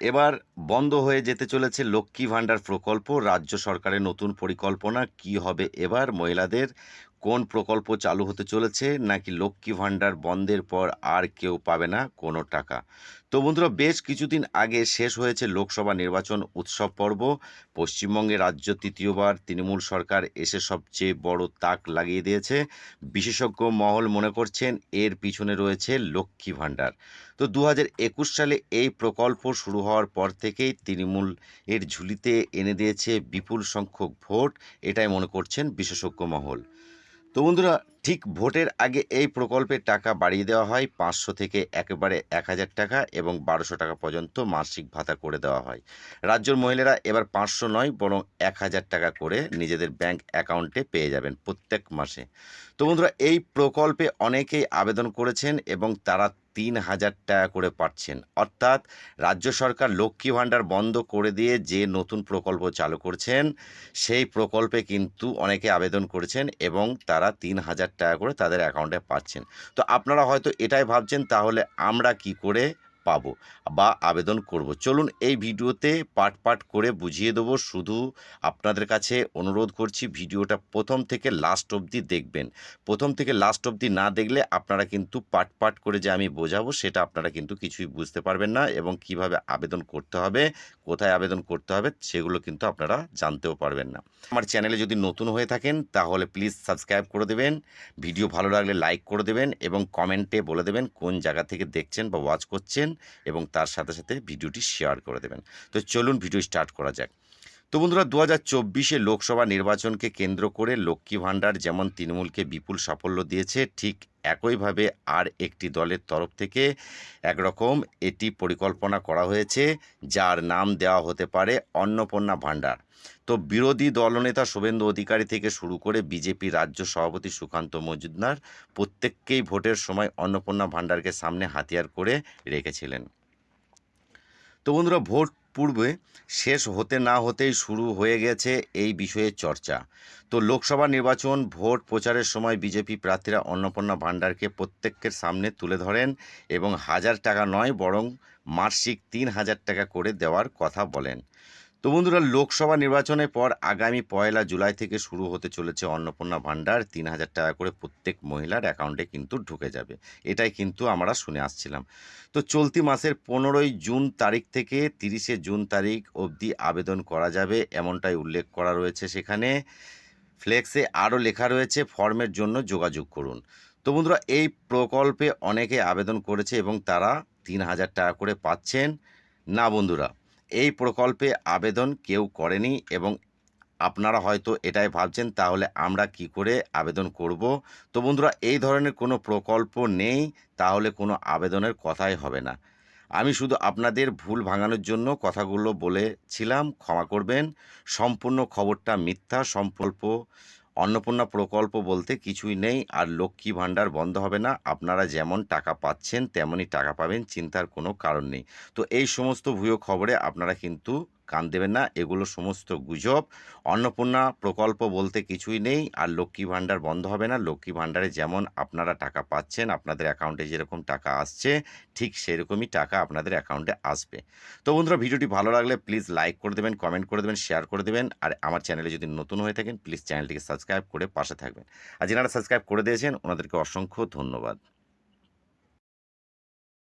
এবার বন্ধ হয়ে যেতে চলেছে লক্ষ্মী ভাণ্ডার প্রকল্প। রাজ্য সরকারের নতুন পরিকল্পনা, কি হবে এবার? মহিলাদের কোন প্রকল্প চালু হতে চলেছে? নাকি লক্ষ্মী ভাণ্ডার বন্ধের পর আর কেউ পাবে না কোনো টাকা? তো বন্ধুরা, বেশ কিছুদিন আগে শেষ হয়েছে লোকসভা নির্বাচন উৎসব পর্ব। পশ্চিমবঙ্গে রাজ্য তৃতীয়বার তৃণমূল সরকার এসে সবচেয়ে বড় তাক লাগিয়ে দিয়েছে। বিশেষজ্ঞ মহল মনে করছেন এর পিছনে রয়েছে লক্ষ্মী ভাণ্ডার। তো দু সালে এই প্রকল্প শুরু হওয়ার পর থেকেই তৃণমূল এর ঝুলিতে এনে দিয়েছে বিপুল সংখ্যক ভোট। এটাই মনে করছেন বিশেষজ্ঞ মহল। তো বন্ধুরা, ঠিক ভোটের আগে এই প্রকল্পের টাকা বাড়িয়ে দেওয়া হয়। পাঁচশো থেকে একেবারে এক হাজার টাকা এবং বারোশো টাকা পর্যন্ত মাসিক ভাতা করে দেওয়া হয়। রাজ্যের মহিলারা এবার পাঁচশো নয়, বরং এক হাজার টাকা করে নিজেদের ব্যাংক অ্যাকাউন্টে পেয়ে যাবেন প্রত্যেক মাসে। তো বন্ধুরা, এই প্রকল্পে অনেকেই আবেদন করেছেন এবং তারা তিন হাজার টাকা করে পাচ্ছেন। অর্থাৎ রাজ্য সরকার লক্ষ্মী ভাণ্ডার বন্ধ করে দিয়ে যে নতুন প্রকল্প চালু করছেন, সেই প্রকল্পে কিন্তু অনেকে আবেদন করেছেন এবং তারা তিন হাজার টাকা করে তাদের অ্যাকাউন্টে পাচ্ছেন। তো আপনারা হয়তো এটাই ভাবছেন, তাহলে আমরা কি করে পাবো বা আবেদন করব। চলুন এই ভিডিওতে পাট পাট করে বুঝিয়ে দেবো। শুধু আপনাদের কাছে অনুরোধ করছি, ভিডিওটা প্রথম থেকে লাস্ট অবধি দেখবেন। প্রথম থেকে লাস্ট অবধি না দেখলে আপনারা কিন্তু পাট পাট করে যে আমি বোঝাবো, সেটা আপনারা কিন্তু কিছুই বুঝতে পারবেন না এবং কীভাবে আবেদন করতে হবে, কোথায় আবেদন করতে হবে, সেগুলো কিন্তু আপনারা জানতেও পারবেন না। আমার চ্যানেলে যদি নতুন হয়ে থাকেন, তাহলে প্লিজ সাবস্ক্রাইব করে দেবেন। ভিডিও ভালো লাগলে লাইক করে দেবেন এবং কমেন্টে বলে দেবেন কোন জায়গা থেকে দেখছেন বা ওয়াচ করছেন। এবং তার সাথে সাথে ভিডিওটি শেয়ার করে দেবেন। তো চলুন ভিডিও স্টার্ট করা যাক। তো বন্ধুরা দু হাজার চব্বিশে লোকসভা নির্বাচনকে কেন্দ্র করে লক্ষ্মী ভাণ্ডার যেমন তৃণমূলকে বিপুল সাফল্য দিয়েছে, ঠিক একইভাবে আর একটি দলের তরফ থেকে একরকম এটি পরিকল্পনা করা হয়েছে, যার নাম দেওয়া হতে পারে অন্নপূর্ণা ভাণ্ডার। তো বিরোধী দলনেতা শুভেন্দু অধিকারী থেকে শুরু করে বিজেপি রাজ্য সভাপতি সুকান্ত মজুমদার প্রত্যেককেই ভোটের সময় অন্নপূর্ণা ভাণ্ডারকে সামনে হাতিয়ার করে রেখেছিলেন। তো বন্ধুরা, ভোট পূর্বে শেষ হতে না হতেই শুরু হয়ে গেছে এই বিষয়ে চর্চা। তো লোকসভা নির্বাচন, ভোট প্রচারের সময় বিজেপি প্রার্থীরা অন্নপূর্ণা ভাণ্ডারকে প্রত্যেকের সামনে তুলে ধরেন এবং হাজার টাকা নয়, বরং মাসিক তিন হাজার টাকা করে দেওয়ার কথা বলেন। তো বন্ধুরা, লোকসভা নির্বাচনের পর আগামী পয়লা জুলাই থেকে শুরু হতে চলেছে অন্নপূর্ণা ভাণ্ডার তিন হাজার টাকা করে প্রত্যেক মহিলার অ্যাকাউন্টে কিন্তু ঢুকে যাবে। এটাই কিন্তু আমরা শুনে আসছিলাম। তো চলতি মাসের পনেরোই জুন তারিখ থেকে তিরিশে জুন তারিখ অবধি আবেদন করা যাবে এমনটাই উল্লেখ করা রয়েছে সেখানে। ফ্লেক্সে আরও লেখা রয়েছে, ফর্মের জন্য যোগাযোগ করুন। তো বন্ধুরা, এই প্রকল্পে অনেকে আবেদন করেছে এবং তারা তিন হাজার টাকা করে পাচ্ছেন। না বন্ধুরা এই প্রকল্পে আবেদন কেউ করেনি এবং আপনারা হয়তো এটাই ভাবছেন, তাহলে আমরা কি করে আবেদন করব? তো বন্ধুরা, এই ধরনের কোনো প্রকল্প নেই, তাহলে কোনো আবেদনের কথাই হবে না। আমি শুধু আপনাদের ভুল ভাঙানোর জন্য কথাগুলো বলেছিলাম, ক্ষমা করবেন। সম্পূর্ণ খবরটা মিথ্যা সম্পল্প অন্নপূর্ণা প্রকল্প বলতে কিছুই নেই আর লক্ষ্মী ভাণ্ডার বন্ধ হবে না। আপনারা যেমন টাকা পাচ্ছেন, তেমনই টাকা পাবেন, চিন্তার কোনো কারণ নেই। তো এই সমস্ত ভুয়ো খবরে আপনারা কিন্তু কান দেবেন না। এগুলো সমস্ত গুজব। অন্নপূর্ণা প্রকল্প বলতে কিছুই নেই। আর লক্ষ্মী ভাণ্ডার বন্ধ হবে না। লক্ষ্মী ভাণ্ডারে যেমন আপনারা টাকা পাচ্ছেন, আপনাদের অ্যাকাউন্টে যেরকম টাকা আসছে, ঠিক সেরকমই টাকা আপনাদের অ্যাকাউন্টে আসবে। তো বন্ধুরা, ভিডিওটি ভালো লাগলে প্লিজ লাইক করে দেবেন, কমেন্ট করে দেবেন, শেয়ার করে দেবেন। আর আমার চ্যানেলে যদি নতুন হয়ে থাকেন, প্লিজ চ্যানেলটিকে সাবস্ক্রাইব করে পাশে থাকবেন। আর যেনারা সাবস্ক্রাইব করে দিয়েছেন, ওনাদেরকে অসংখ্য ধন্যবাদ।